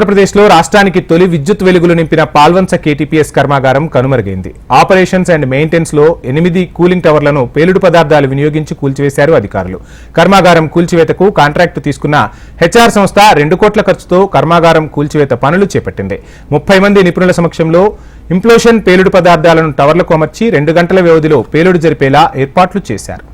ఆంధ్రప్రదేశ్లో రాష్ట్రానికి తొలి విద్యుత్ వెలుగులు నింపిన పాల్వంచ కేటీపీఎస్ కర్మాగారం కనుమరుగైంది. ఆపరేషన్స్ అండ్ మెయింటెనెన్స్లో ఎనిమిది కూలింగ్ టవర్లను పేలుడు పదార్థాలు వినియోగించి కూల్చివేశారు అధికారులు. కర్మాగారం కూల్చివేతకు కాంట్రాక్టు తీసుకున్న హెచ్ఆర్ సంస్థ రెండు కోట్ల ఖర్చుతో కర్మాగారం కూల్చివేత పనులు చేపట్టింది. ముప్పై మంది నిపుణుల సమక్షంలో ఇంప్లోషన్ పేలుడు పదార్థాలను టవర్లకు అమర్చి రెండు గంటల వ్యవధిలో పేలుడు జరిపేలా ఏర్పాట్లు చేశారు.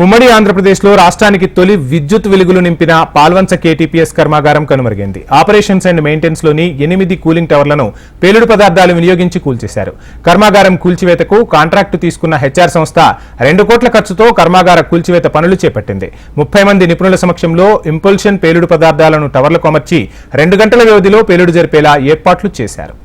ఉమ్మడి ఆంధ్రప్రదేశ్లో రాష్ట్రానికి తొలి విద్యుత్ వెలుగులు నింపిన పాల్వంచ కేటీపీఎస్ కర్మాగారం కనుమరుగైంది. ఆపరేషన్స్ అండ్ మెయింటెనెన్స్లోని ఎనిమిది కూలింగ్ టవర్లను పేలుడు పదార్థాలు వినియోగించి కూల్చేశారు. కర్మాగారం కూల్చివేతకు కాంట్రాక్టు తీసుకున్న హెచ్ఆర్ సంస్థ రెండు కోట్ల ఖర్చుతో కర్మాగార కూల్చివేత పనులు చేపట్టింది. ముప్పై మంది నిపుణుల సమక్షంలో ఇంపల్షన్ పేలుడు పదార్థాలను టవర్లకు అమర్చి రెండు గంటల వ్యవధిలో పేలుడు జరిపేలా ఏర్పాట్లు చేశారు.